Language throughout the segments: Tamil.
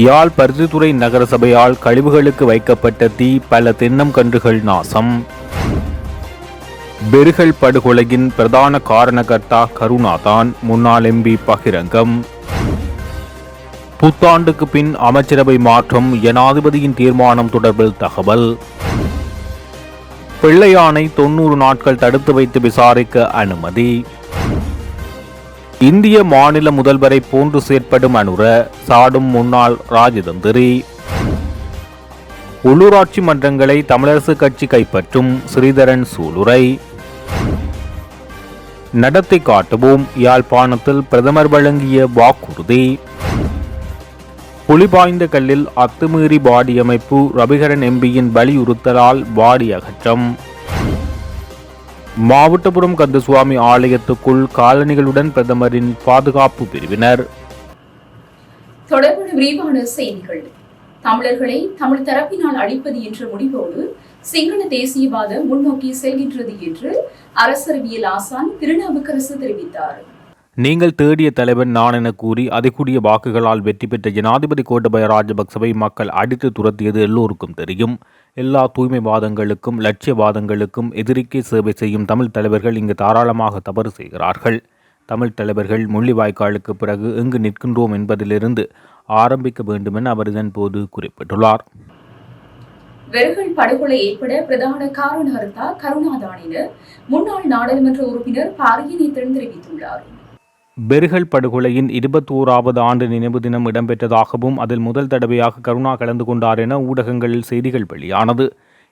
யாழ் பருத்தித்துறை நகரசபையால் கழிவுகளுக்கு வைக்கப்பட்ட தீ பல தென்னம் கன்றுகள் நாசம். பெருகல் படுகொலையின் பிரதான காரணகர்த்தா கருணாதான் முன்னாள் எம்பி பகிரங்கம். புத்தாண்டுக்கு பின் அமைச்சரவை மாற்றம் ஜனாதிபதியின் தீர்மானம் தொடர்பில் தகவல். பிள்ளையானை தொன்னூறு நாட்கள் தடுத்து வைத்து விசாரிக்க அனுமதி. இந்திய மாநில முதல்வரை போன்று செயற்படும் அனுர சாடும் முன்னாள் ராஜதந்திரி. உள்ளூராட்சி மன்றங்களை தமிழரசு கட்சி கைப்பற்றும் ஸ்ரீதரன் சூளுரை. நடத்தை காட்டுவோம் யாழ்ப்பாணத்தில் பிரதமர் வழங்கிய வாக்குறுதி. புலிபாய்ந்த கல்லில் அத்துமீறி பாடி அமைப்பு ரவிகரன் எம்பியின் வலியுறுத்தலால் பாடி அகற்றம். மாவட்டபுரம் கந்தசுவாமி ஆலயத்துக்குள் காலணிகளுடன் பிரதமரின் பாதுகாப்பு பிரிவினர். தொடர்பான விரிவான செய்திகள். தமிழர்களை தமிழ் தரப்பினால் அழிப்பது என்ற முடிவோடு சிங்கள தேசியவாத முன்னோக்கி செல்கின்றது என்று அரசறிவியல் ஆசான் திருநாவுக்கரசு தெரிவித்தார். நீங்கள் தேடிய தலைவன் நான் என கூறி அதிகூடிய வாக்குகளால் வெற்றி பெற்ற ஜனாதிபதி கோட்டபய ராஜபக்சவை மக்கள் அடித்து துரத்தியது எல்லோருக்கும் தெரியும். எல்லா தூய்மைவாதங்களுக்கும் லட்சியவாதங்களுக்கும் எதிரிக்கே சேவை செய்யும் தமிழ் தலைவர்கள் இங்கு தாராளமாக தவறு செய்கிறார்கள். தமிழ் தலைவர்கள் முள்ளிவாய்க்காலுக்கு பிறகு எங்கு நிற்கின்றோம் என்பதிலிருந்து ஆரம்பிக்க வேண்டுமென அவர் இதன் போது குறிப்பிட்டுள்ளார். வெறுகள் படுகொலை ஏற்பட பிரதான காரணகர்த்தா கருணாதானின முன்னாள் நாடாளுமன்ற உறுப்பினர் பாரியநேத்திரன் தெரிவித்துள்ளார் பெருகல் படுகொலையின் இருபத்தோராவது ஆண்டு நினைவு தினம் இடம்பெற்றதாகவும் அதில் முதல் தடவையாக கருணா கலந்து கொண்டார் என ஊடகங்களில் செய்திகள் வெளியானது.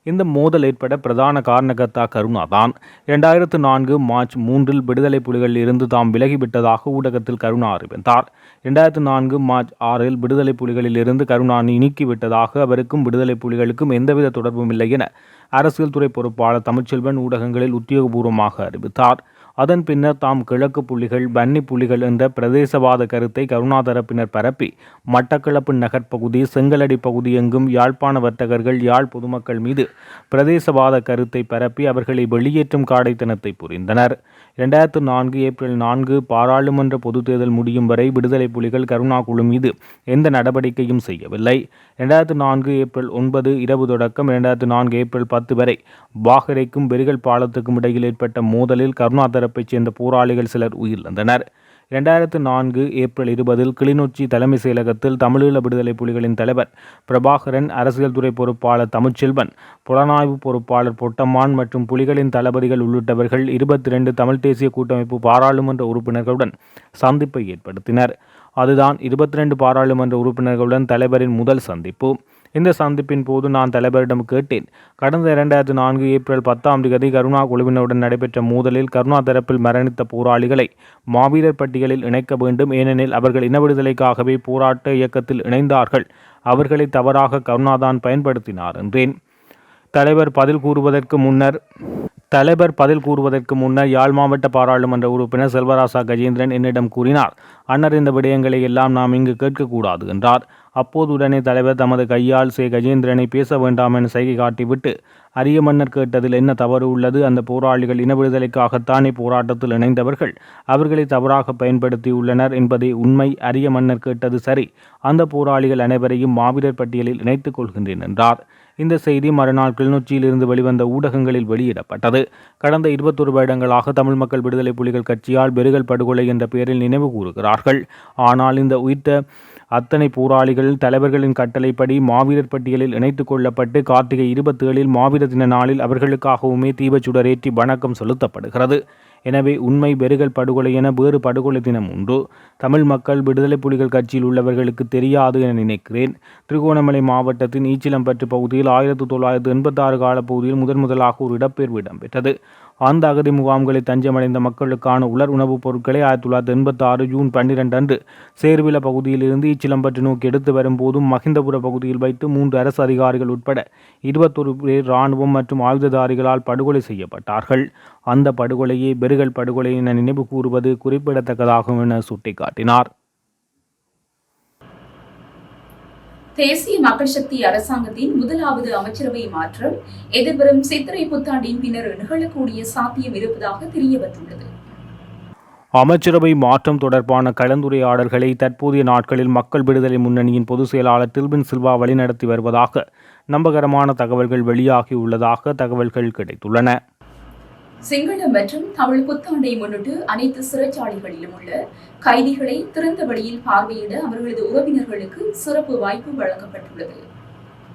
இந்த மோதல் ஏற்பட பிரதான காரணகர்த்தா கருணா தான். இரண்டாயிரத்து நான்கு மார்ச் மூன்றில் விடுதலை புலிகளில் இருந்து தாம் விலகிவிட்டதாக ஊடகத்தில் கருணா அறிவித்தார். இரண்டாயிரத்து நான்கு மார்ச் ஆறில் விடுதலை புலிகளில் இருந்து கருணா நீக்கிவிட்டதாக அவருக்கும் விடுதலை புலிகளுக்கும் எந்தவித தொடர்பும் இல்லை என அரசியல் துறை பொறுப்பாளர் தமிழ்ச்செல்வன் ஊடகங்களில் உத்தியோகபூர்வமாக அறிவித்தார். அதன் பின்னர் தாம் கிழக்கு புலிகள் வன்னி புலிகள் என்ற பிரதேசவாத கருத்தை கருணா தரப்பினர் பரப்பி மட்டக்களப்பு நகர்ப்பகுதி செங்கலடி பகுதி எங்கும் யாழ்ப்பாண வர்த்தகர்கள் யாழ் பொதுமக்கள் மீது பிரதேசவாத கருத்தை பரப்பி அவர்களை வெளியேற்றும் காடைத்தனத்தை புரிந்தனர். இரண்டாயிரத்து நான்கு ஏப்ரல் நான்கு பாராளுமன்ற பொதுத் தேர்தல் முடியும் வரை விடுதலை புலிகள் கருணா குழு மீது எந்த நடவடிக்கையும் செய்யவில்லை. இரண்டாயிரத்து நான்கு ஏப்ரல் ஒன்பது இரவு தொடக்கம் இரண்டாயிரத்து நான்கு ஏப்ரல் பத்து வரை பாகரைக்கும் பெருகல் பாலத்துக்கும் இடையில் ஏற்பட்ட மோதலில் கருணா தரப்பைச் சேர்ந்த போராளிகள் சிலர் உயிரிழந்தனர். இரண்டாயிரத்து நான்கு ஏப்ரல் இருபதில் கிளிநொச்சி தலைமை செயலகத்தில் தமிழீழ விடுதலை புலிகளின் தலைவர் பிரபாகரன் அரசியல் துறை பொறுப்பாளர் தமிழ்ச்செல்வன் புலனாய்வு பொறுப்பாளர் பொட்டம்மான் மற்றும் புலிகளின் தளபதிகள் உள்ளிட்டவர்கள் இருபத்தி ரெண்டு தமிழ் தேசிய கூட்டமைப்பு பாராளுமன்ற உறுப்பினர்களுடன் சந்திப்பை ஏற்படுத்தினர். அதுதான் இருபத்தி ரெண்டு பாராளுமன்ற உறுப்பினர்களுடன் தலைவரின் முதல் சந்திப்பு. இந்த சந்திப்பின் போது நான் தலைவரிடம் கேட்டேன். கடந்த இரண்டாயிரத்தி நான்கு ஏப்ரல் பத்தாம் தேதி கருணா குழுவினருடன் நடைபெற்ற மோதலில் கருணா தரப்பில் மரணித்த போராளிகளை மாவீரர் பட்டியலில் இணைக்க வேண்டும். ஏனெனில் அவர்கள் இன விடுதலைக்காகவே போராட்ட இயக்கத்தில் இணைந்தார்கள். அவர்களை தவறாக கருணாதான் பயன்படுத்தினார் என்றேன். தலைவர் பதில் கூறுவதற்கு முன்னர் தலைவர் பதில் கூறுவதற்கு முன்னர் யாழ் மாவட்ட பாராளுமன்ற உறுப்பினர் செல்வராசா கஜேந்திரன் என்னிடம் கூறினார் அன்னர் இந்த விடயங்களை எல்லாம் நாம் இங்கு கேட்கக்கூடாது என்றார். அப்போதுடனே தலைவர் தமது கையால் சே கஜேந்திரனை பேச வேண்டாம் என சைகை காட்டிவிட்டு அரிய மன்னர் கேட்டதில் என்ன தவறு உள்ளது? அந்த போராளிகள் இன விடுதலைக்காகத்தானே போராட்டத்தில் இணைந்தவர்கள்? அவர்களை தவறாக பயன்படுத்தியுள்ளனர் என்பதே உண்மை. அரிய மன்னர் கேட்டது சரி. அந்த போராளிகள் அனைவரையும் மாவீரர் பட்டியலில் இணைத்துக் கொள்கின்றேன் என்றார். இந்த செய்தி மறுநாள் கிளிநொச்சியிலிருந்து வெளிவந்த ஊடகங்களில் வெளியிடப்பட்டது. கடந்த இருபத்தொரு வருடங்களாக தமிழ் மக்கள் விடுதலை புலிகள் கட்சியால் பெருகல் படுகொலை என்ற பெயரில் நினைவு கூறுகிறார்கள். ஆனால் இந்த உயிர்த்த அத்தனை போராளிகள் தலைவர்களின் கட்டளைப்படி மாவீரர் பட்டியலில் இணைத்துக் கொள்ளப்பட்டு கார்த்திகை இருபத்தி ஏழில் மாவீரர் தின நாளில் அவர்களுக்காகவுமே தீபச்சுடரேற்றி வணக்கம் செலுத்தப்படுகிறது. எனவே உண்மை பெருகல் படுகொலை என வேறு படுகொலை தினம் உண்டு. தமிழ் மக்கள் விடுதலை புலிகள் கட்சியில் உள்ளவர்களுக்கு தெரியாது என நினைக்கிறேன். திருகோணமலை மாவட்டத்தின் ஈச்சிலம்பற்று பகுதியில் ஆயிரத்தி தொள்ளாயிரத்தி எண்பத்தாறு காலப்பகுதியில் முதன் முதலாக ஒரு இடப்பெயர்வு இடம்பெற்றது. அந்த அகதி முகாம்களில் தஞ்சமடைந்த மக்களுக்கான உலர் உணவுப் பொருட்களை ஆயிரத்தி தொள்ளாயிரத்தி எண்பத்தி ஆறு ஜூன் பன்னிரண்டு அன்று சேர்வில பகுதியில் இருந்து இச்சிலம்பற்று நோக்கி எடுத்து வரும்போதும் மகிந்தபுர பகுதியில் வைத்து மூன்று அரசு அதிகாரிகள் உட்பட இருபத்தொரு பேர் இராணுவம் மற்றும் ஆயுததாரிகளால் படுகொலை செய்யப்பட்டார்கள். அந்த படுகொலையை பெருகல் படுகொலை என நினைவு கூறுவது குறிப்பிடத்தக்கதாகும் என சுட்டிக்காட்டினார். தேசிய மக்கள் சக்தி அரசாங்கத்தின் முதலாவது அமைச்சரவை மாற்றம் எதிர்வரும் சித்திரை புத்தாண்டின் பின்னர் நிகழக்கூடிய சாத்தியம் இருப்பதாக தெரிய வந்துள்ளது அமைச்சரவை மாற்றம் தொடர்பான கலந்துரையாடல்களை தற்போதைய நாட்களில் மக்கள் விடுதலை முன்னணியின் பொதுச் செயலாளர் தில்பின் சில்வா வழிநடத்தி வருவதாக நம்பகரமான தகவல்கள் வெளியாகியுள்ளதாக தகவல்கள் கிடைத்துள்ளன. சிங்கள மற்றும் தமிழ் புத்தாண்டை முன்னிட்டு அனைத்து சிறைச்சாலைகளிலும் உள்ள கைதிகளை திறந்த வழியில் பார்வையிட அவர்களது உறவினர்களுக்கு சிறப்பு வாய்ப்பு வழங்கப்பட்டுள்ளது.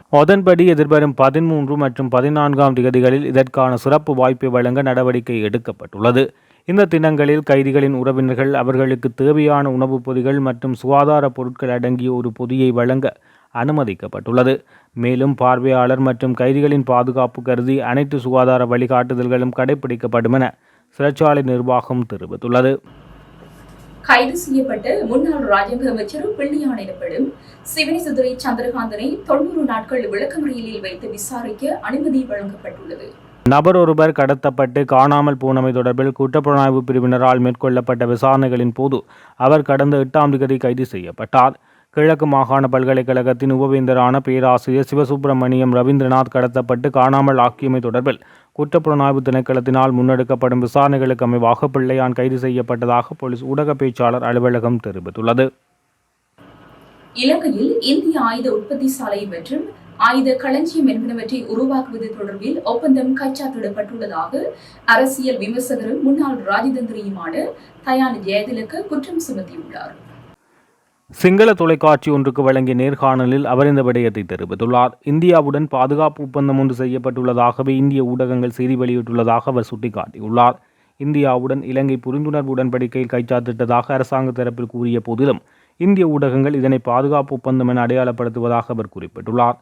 அதன்படி எதிர்வரும் பதிமூன்று மற்றும் பதினான்காம் தேதிகளில் இதற்கான சிறப்பு வாய்ப்பை வழங்க நடவடிக்கை எடுக்கப்பட்டுள்ளது. இந்த தினங்களில் கைதிகளின் உறவினர்கள் அவர்களுக்கு தேவையான உணவுப் பொதிகள் மற்றும் சுகாதார பொருட்கள் அடங்கிய ஒரு பொதியை வழங்க அனுமதிக்கப்பட்டுள்ளது. மேலும் பார்வையாளர் மற்றும் கைதிகளின் பாதுகாப்பு கருதி அனைத்து சுகாதார வழிகாட்டுதல்களும் கடைபிடிக்கப்படும் என சிறைச்சாலை நிர்வாகம் தெரிவித்துள்ளது. கைது செய்யப்பட்ட முன்னாள் ராஜாங்க அமைச்சர் பிள்ளையான் எனப்படும் சந்திரகாந்தனை தொண்ணூறு நாட்கள் விளக்கமறியலில் வைத்து விசாரிக்க அனுமதி வழங்கப்பட்டுள்ளது. நபர் ஒருவர் கடத்தப்பட்டு காணாமல் போனமை தொடர்பில் குற்றப்புலனாய்வு பிரிவினரால் மேற்கொள்ளப்பட்ட விசாரணைகளின் போது அவர் கடந்த எட்டாம் தேதி கைது செய்யப்பட்டார். கிழக்கு மாகாண பல்கலைக்கழகத்தின் உபவேந்தரான பேராசிரியர் சிவசுப்பிரமணியம் ரவீந்திரநாத் கடத்தப்பட்டு காணாமல் ஆக்கியமை தொடர்பில் குற்றப்புலனாய்வு திணைக்களத்தினால் முன்னெடுக்கப்படும் விசாரணைகளுக்கு அமைவாக பிள்ளையான் கைது செய்யப்பட்டதாக போலீஸ் ஊடக பேச்சாளர் அலுவலகம் தெரிவித்துள்ளது. இலங்கையில் இந்திய ஆயுத உற்பத்தி சாலை மற்றும் ஆயுத களஞ்சியம் என்பனவற்றை உருவாக்குவது தொடர்பில் ஒப்பந்தம் கைச்சாத்திடப்பட்டுள்ளதாக அரசியல் விமர்சகரும் முன்னாள் ராஜதந்திரியுமான தயான் ஜெயதிலக்கு குற்றம் சுமத்தியுள்ளார். சிங்கள தொலைக்காட்சி ஒன்றுக்கு வழங்கிய நேர்காணலில் அவர் இந்த விடயத்தை தெரிவித்துள்ளார். இந்தியாவுடன் பாதுகாப்பு ஒப்பந்தம் ஒன்று செய்யப்பட்டுள்ளதாகவே இந்திய ஊடகங்கள் செய்தி வெளியிட்டுள்ளதாக அவர் சுட்டிக்காட்டியுள்ளார். இந்தியாவுடன் இலங்கை புரிந்துணர்வு உடன்படிக்கையில் கைச்சாத்திட்டதாக அரசாங்க தரப்பில் கூறிய போதிலும் இந்திய ஊடகங்கள் இதனை பாதுகாப்பு ஒப்பந்தம் என அடையாளப்படுத்துவதாக அவர் குறிப்பிட்டுள்ளார்.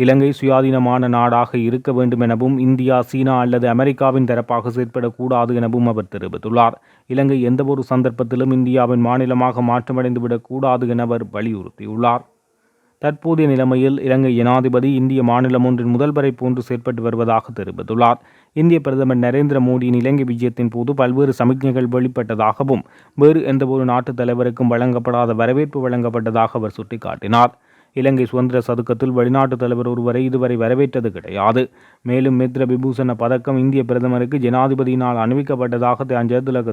இலங்கை சுயாதீனமான நாடாக இருக்க வேண்டும் எனவும் இந்தியா சீனா அல்லது அமெரிக்காவின் தரப்பாக செயற்படக்கூடாது எனவும் அவர் தெரிவித்துள்ளார். இலங்கை எந்தவொரு சந்தர்ப்பத்திலும் இந்தியாவின் மாநிலமாக மாற்றமடைந்துவிடக்கூடாது என அவர் வலியுறுத்தியுள்ளார். தற்போதைய நிலைமையில் இலங்கை ஜனாதிபதி இந்திய மாநிலம் ஒன்றின் முதல்வரை போன்று செயற்பட்டு வருவதாக தெரிவித்துள்ளார். இந்திய பிரதமர் நரேந்திர மோடியின் இலங்கை விஜயத்தின் போது பல்வேறு சமிக்ஞைகள் வெளிப்பட்டதாகவும் வேறு எந்தவொரு நாட்டுத் தலைவருக்கும் வழங்கப்படாத வரவேற்பு வழங்கப்பட்டதாக அவர் சுட்டிக்காட்டினார். இலங்கை சுதந்திர சதுக்கத்தில் வெளிநாட்டு தலைவர் ஒருவரை இதுவரை வரவேற்றது கிடையாது. மேலும் மித்ர விபூஷண பதக்கம் இந்திய பிரதமருக்கு ஜனாதிபதியினால் அணிவிக்கப்பட்டதாக தான்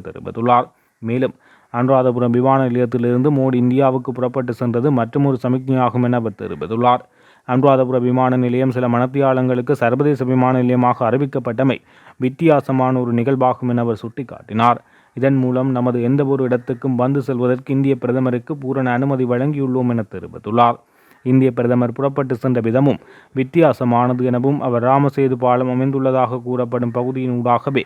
தெரிவித்துள்ளார். மேலும் அனுராதபுரம் விமான நிலையத்திலிருந்து மோடி இந்தியாவுக்கு புறப்பட்டு சென்றது மற்றொரு சமிக்ஞையாகும் என அவர் தெரிவித்துள்ளார். அனுராதபுர விமான நிலையம் சில மனத்தியாளங்களுக்கு சர்வதேச விமான நிலையமாக அறிவிக்கப்பட்டமை வித்தியாசமான ஒரு நிகழ்வாகும் என அவர் சுட்டிக்காட்டினார். இதன் மூலம் நமது எந்தவொரு இடத்துக்கும் வந்து செல்வதற்கு இந்திய பிரதமருக்கு பூரண அனுமதி வழங்கியுள்ளோம் என தெரிவித்துள்ளார். இந்திய பிரதமர் புறப்பட்டு சென்ற விதமும் வித்தியாசமானது எனவும் அவர் ராமசேது பாலம் அமைந்துள்ளதாக கூறப்படும் பகுதியின் ஊடாகவே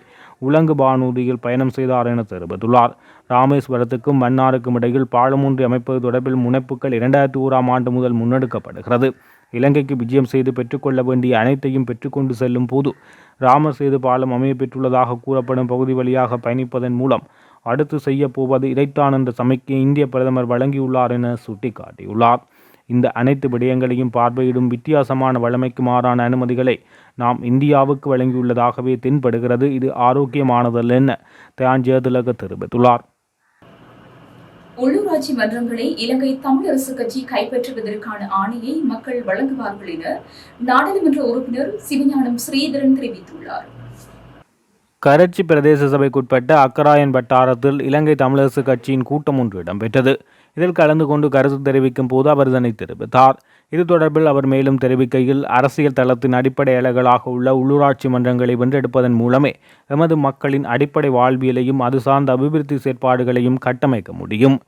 உலங்கு வானூர்தியில் பயணம் செய்தார் என தெரிவித்துள்ளார். ராமேஸ்வரத்துக்கும் மன்னாருக்கும் இடையில் பாலம் ஒன்றை அமைப்பது தொடர்பில் முனைப்புகள் இரண்டாயிரத்தி ஓராம் ஆண்டு முதல் முன்னெடுக்கப்படுகிறது. இலங்கைக்கு விஜயம் செய்து பெற்றுக்கொள்ள வேண்டிய அனைத்தையும் பெற்றுக்கொண்டு செல்லும் போது ராமசேது பாலம் அமைய பெற்றுள்ளதாக கூறப்படும் பகுதி வழியாக பயணிப்பதன் மூலம் அடுத்து செய்ய போவது இதைத்தான் என்ற சமைக்கு இந்திய பிரதமர் வழங்கியுள்ளார் என சுட்டிக்காட்டியுள்ளார். இந்த அனைத்து விடயங்களையும் பார்வையிடும் வித்தியாசமான வழமைக்கு மாறான அனுமதிகளை நாம் இந்தியாவுக்கு வழங்கியுள்ளதாகவே தென்படுகிறது. இது ஆரோக்கியமானதல்ல என தெரிவித்துள்ளார். உள்ளூராட்சி மன்றங்களை இலங்கை தமிழரசு கட்சி கைப்பற்றுவதற்கான ஆணையை மக்கள் வழங்குவார்கள் என நாடாளுமன்ற உறுப்பினர் சிவஞானம் ஸ்ரீதரன் தெரிவித்துள்ளார். கரச்சி பிரதேச சபைக்குட்பட்ட அக்கராயன் வட்டாரத்தில் இலங்கை தமிழரசு கட்சியின் கூட்டம் ஒன்று இடம்பெற்றது. இதில் கலந்து கொண்டு கருத்து தெரிவிக்கும் போது அவர் இதனை தெரிவித்தார். இது தொடர்பில் அவர் மேலும் தெரிவிக்கையில் அரசியல் தளத்தின் அடிப்படை அலைகளாக உள்ள உள்ளூராட்சி மன்றங்களை வென்றெடுப்பதன் மூலமே எமது மக்களின் அடிப்படை வாழ்வியலையும் அது சார்ந்த அபிவிருத்தி செயற்பாடுகளையும் கட்டமைக்க முடியும்.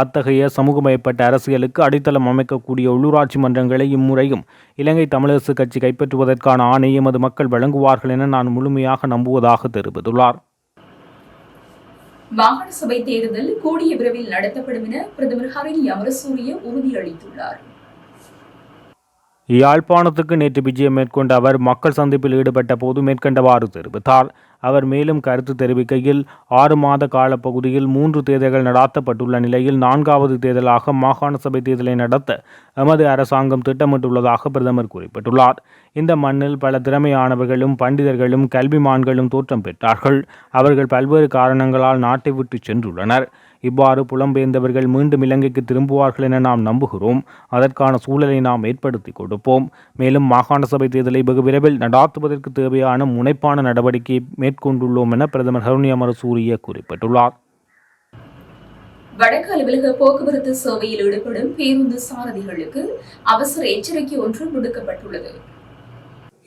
அத்தகைய சமூகமயப்பட்ட அரசியலுக்கு அடித்தளம் அமைக்கக்கூடிய உள்ளூராட்சி மன்றங்களை இம்முறையும் இலங்கை தமிழரசு கட்சி கைப்பற்றுவதற்கான ஆணையை எமது மக்கள் வழங்குவார்கள் என நான் முழுமையாக நம்புவதாக தெரிவித்துள்ளார். மாகாண சபை தேர்தல் கூடிய விரைவில் நடத்தப்படும் என பிரதமர் ஹரணி அமரசூரிய உறுதியளித்துள்ளார். யாழ்ப்பாணத்துக்கு நேற்று விஜயம் மேற்கொண்ட அவர் மக்கள் சந்திப்பில் ஈடுபட்ட போது மேற்கண்டவாறு தெரிவித்தார். அவர் மேலும் கருத்து தெரிவிக்கையில் ஆறு மாத காலப்பகுதியில் மூன்று தேர்தல்கள் நடாத்தப்பட்டுள்ள நிலையில் நான்காவது தேர்தலாக மாகாண சபை தேர்தலை நடத்த எமது அரசாங்கம் திட்டமிட்டுள்ளதாக பிரதமர் குறிப்பிட்டுள்ளார். இந்த மண்ணில் பல திறமையானவர்களும் பண்டிதர்களும் கல்விமான்களும் தோற்றம் பெற்றார்கள். அவர்கள் பல்வேறு காரணங்களால் நாட்டை விட்டு சென்றுள்ளனர். இவ்வாறு புலம்பெயர்ந்தவர்கள் மீண்டும் இலங்கைக்கு திரும்புவார்கள் என நாம் நம்புகிறோம். அதற்கான சூழலை நாம் ஏற்படுத்தி கொடுப்போம். மேலும் மாகாண சபை தேர்தலை வெகு விரைவில் நடாத்துவதற்கு தேவையான முனைப்பான நடவடிக்கை மேற்கொண்டுள்ளோம் என பிரதமர் ஹருணி அமரசூரிய குறிப்பிட்டுள்ளார். வடக்கு அலுவலக போக்குவரத்து சேவையில் ஈடுபடும் பேருந்து சாரதிகளுக்கு அவசர எச்சரிக்கை ஒன்று விடுக்கப்பட்டுள்ளது.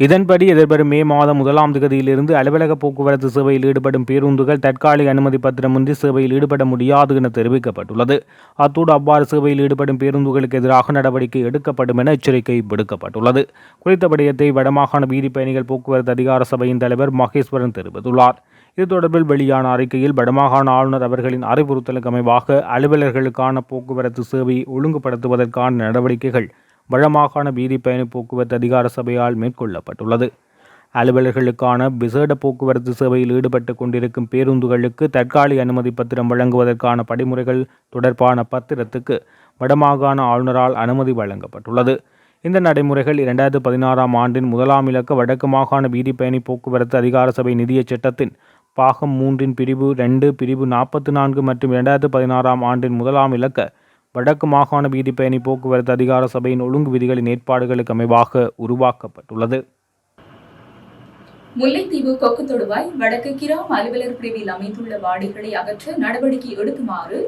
இதன்படி எதிர்வரும் மே மாதம் முதலாம் தேதியிலிருந்து அலுவலக போக்குவரத்து சேவையில் ஈடுபடும் பேருந்துகள் தற்காலிக அனுமதி பத்திரமின்றி சேவையில் ஈடுபட முடியாது என தெரிவிக்கப்பட்டுள்ளது. அத்தோடு அவ்வாறு சேவையில் ஈடுபடும் பேருந்துகளுக்கு எதிராக நடவடிக்கை எடுக்கப்படும் என எச்சரிக்கை விடுக்கப்பட்டுள்ளது. குறித்த விடயத்தை வடமாகாண வீதி பயணிகள் போக்குவரத்து அதிகார சபையின் தலைவர் மகேஸ்வரன் தெரிவித்துள்ளார். இது தொடர்பில் வெளியான அறிக்கையில் வடமாகாண ஆளுநர் அவர்களின் அறிவுறுத்தலுக்கு அமைவாக அலுவலர்களுக்கான போக்குவரத்து சேவையை ஒழுங்குபடுத்துவதற்கான நடவடிக்கைகள் வடமாகாண வீதி பயண போக்குவரத்து அதிகார சபையால் மேற்கொள்ளப்பட்டுள்ளது. அலுவலர்களுக்கான விசேட போக்குவரத்து சேவையில் ஈடுபட்டு கொண்டிருக்கும் பேருந்துகளுக்கு தற்காலிக அனுமதி பத்திரம் வழங்குவதற்கான படிமுறைகள் தொடர்பான பத்திரத்துக்கு வடமாகாண ஆளுநரால் அனுமதி வழங்கப்பட்டுள்ளது. இந்த நடைமுறைகள் இரண்டாயிரத்து பதினாறாம் ஆண்டின் முதலாம் இலக்க வடக்கு மாகாண வீதி பயணி போக்குவரத்து அதிகார சபை நிதிய சட்டத்தின் பாகம் மூன்றின் பிரிவு ரெண்டு பிரிவு நாற்பத்தி நான்கு மற்றும் இரண்டாயிரத்து பதினாறாம் ஆண்டின் முதலாம் இலக்க வடக்கு மாகாண வீதி பயணி போக்குவரத்து அதிகார சபையின் ஒழுங்கு விதிகளின் ஏற்பாடுகளுக்கு அமைவாக உருவாக்கப்பட்டுள்ளது. முல்லைத்தீவு கொக்கு தொடுவாய் வடக்கு கிராம அலுவலர் பிரிவில் அமைந்துள்ள வாடிகளை அகற்ற நடவடிக்கை எடுக்குமாறு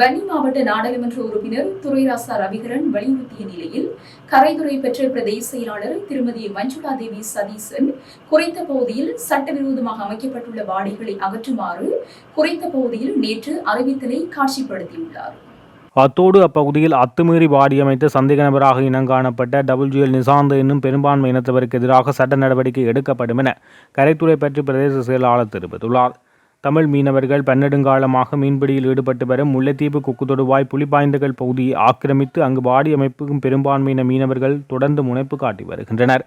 வன்னி மாவட்ட நாடாளுமன்ற உறுப்பினர் துரைராசா ரவிகரன் வலியுறுத்திய நிலையில் கரைதுறை பெற்ற பிரதேச செயலாளர் திருமதி மஞ்சுளா தேவி சதீசன் குறைத்த பகுதியில் சட்டவிரோதமாக அமைக்கப்பட்டுள்ள வாடிகளை அகற்றுமாறு குறைத்த பகுதியில் நேற்று அறிவித்தலை காட்சிப்படுத்தியுள்ளார். அத்தோடு அப்பகுதியில் அத்துமீறி வாடியமைத்த சந்தேக நபராக இனங்காணப்பட்ட டபிள்யூஎல் நிசாந்த் என்னும் பெரும்பான்மை இனத்தவருக்கு எதிராக சட்ட நடவடிக்கை எடுக்கப்படும் என கரைத்துறை பற்றி பிரதேச செயலாளர் தெரிவித்துள்ளார். தமிழ் மீனவர்கள் பன்னெடுங்காலமாக மீன்பிடியில் ஈடுபட்டு வரும் முல்லைத்தீவு குக்குத்தொடுவாய் புலிபாய்ந்தகள் பகுதியை ஆக்கிரமித்து அங்கு வாடி அமைப்புக்கும் பெரும்பான்மையின மீனவர்கள் தொடர்ந்து முனைப்பு காட்டி வருகின்றனர்.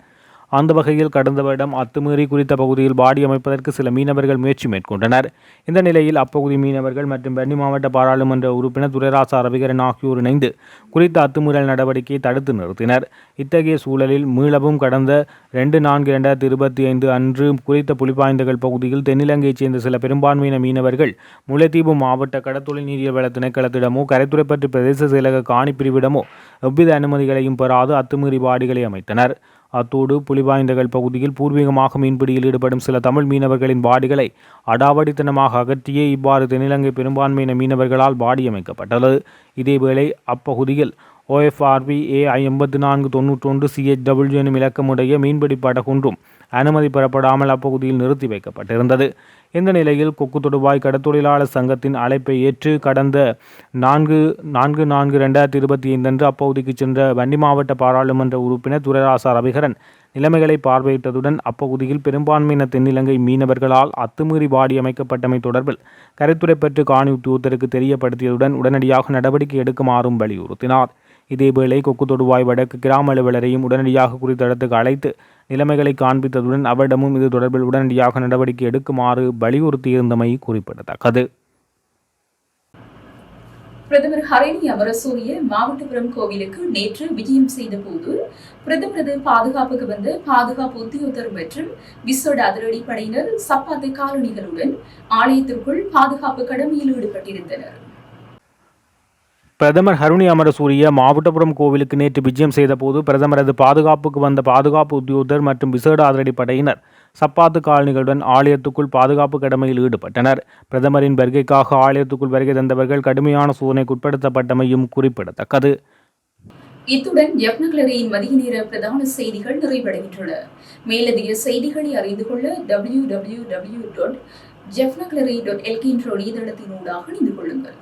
அந்த வகையில் கடந்த வருடம் அத்துமீறி குறித்த பகுதியில் பாடி அமைப்பதற்கு சில மீனவர்கள் முயற்சி மேற்கொண்டனர். இந்த நிலையில் அப்பகுதி மீனவர்கள் மற்றும் வெண்ணி மாவட்ட பாராளுமன்ற உறுப்பினர் துரைராசா ரவிகரன் ஆகியோர் இணைந்து குறித்த அத்துமீறல் நடவடிக்கையை தடுத்து நிறுத்தினர். இத்தகைய சூழலில் மீளவும் கடந்த ரெண்டு நான்கு இரண்டாயிரத்தி இருபத்தி ஐந்து அன்று குறித்த புலிபாய்ந்தகள் பகுதியில் தென்னிலங்கையைச் சேர்ந்த சில பெரும்பான்மையின மீனவர்கள் முல்லைத்தீவு மாவட்ட கடத்தொழில் நீரியல் வள திணைக்களத்திடமோ கரைத்துறைப்பற்று பிரதேச செயலக காணிப்பிரிவிடமோ எவ்வித அனுமதிகளையும் பெறாது அத்துமீறி பாடிகளை அமைத்தனர். அத்தோடு புலிவாய்ந்தகள் பகுதியில் பூர்வீகமாக மீன்பிடியில் ஈடுபடும் சில தமிழ் மீனவர்களின் பாடிகளை அடாவடித்தனமாக அகற்றியே இவ்வாறு தென்னிலங்கை பெரும்பான்மையின மீனவர்களால் பாடி அமைக்கப்பட்டது இதேவேளை அப்பகுதியில் ஓஎஃப்ஆர்பி ஏஐ எண்பத்தி நான்கு தொன்னூற்றொன்று சிஹெச்டபிள்யூ எனும் இலக்கமுடைய மீன்பிடி படகுன்றும் அனுமதி பெறப்படாமல் அப்பகுதியில் நிறுத்தி வைக்கப்பட்டிருந்தது. இந்த நிலையில் கொக்கு தொடுவாய் கடத்தொழிலாளர் சங்கத்தின் அழைப்பை ஏற்று கடந்த நான்கு நான்கு நான்கு ரெண்டாயிரத்தி இருபத்தி ஐந்து அன்று அப்பகுதிக்கு சென்ற வன்னி மாவட்ட பாராளுமன்ற உறுப்பினர் துரராசா ரவிகரன் நிலைமைகளை பார்வையிட்டதுடன் அப்பகுதியில் பெரும்பான்மையின தென்னிலங்கை மீனவர்களால் அத்துமீறி வாடி அமைக்கப்பட்டமை தொடர்பில் கருத்துரை பெற்று காணி உத்தியோகத்தருக்கு தெரியப்படுத்தியதுடன் உடனடியாக நடவடிக்கை எடுக்குமாறும் வலியுறுத்தினார். இதேவேளை கொக்கு தொடுவாய் வடக்கு கிராம அலுவலரையும் உடனடியாக குறித்த இடத்துக்கு அழைத்து நிலைமைகளை காண்பித்ததுடன் அவரிடமும் இது தொடர்பில் உடனடியாக நடவடிக்கை எடுக்குமாறு வலியுறுத்தியிருந்தமை குறிப்பிடத்தக்கது. பிரதமர் ஹரணி அமரசூரிய மாவட்டபுரம் கோவிலுக்கு நேற்று விஜயம் செய்த போது பிரதமரது பாதுகாப்புக்கு வந்த பாதுகாப்பு உத்தியோகர் மற்றும் விசோட அதிரடி படையினர் சப்பாத்து காலணிகளுடன் ஆலயத்திற்குள் பாதுகாப்பு கடமையில் ஈடுபட்டிருந்தனர். பிரதமர் ஹருணி அமரசூரிய மாவட்டபுரம் கோவிலுக்கு நேற்று விஜயம் செய்தபோது பிரதமரது பாதுகாப்புக்கு வந்த பாதுகாப்பு உத்தியோகர் மற்றும் விசேட அதிரடி படையினர் சப்பாத்து காலனிகளுடன் ஆலயத்துக்குள் பாதுகாப்பு கடமையில் ஈடுபட்டனர். பிரதமரின் வருகைக்காக ஆலயத்துக்குள் வருகை தந்தவர்கள் கடுமையான சோதனைக்கு உட்படுத்தப்பட்டமையும் குறிப்பிடத்தக்கது. இத்துடன் ஜப்னக்லரியின் மதிய நேர பிரதான செய்திகள் நிறைவடைகின்றன. மேலதிக செய்திகளை அறிந்து கொள்ள டபிள்யூ டபிள்யூ டபிள்யூ டாட் ஜெஃப்னக்லரி டாட் எல்கே என்ற இணையதளத்தினூடாக இணைந்து கொள்ளுங்கள்.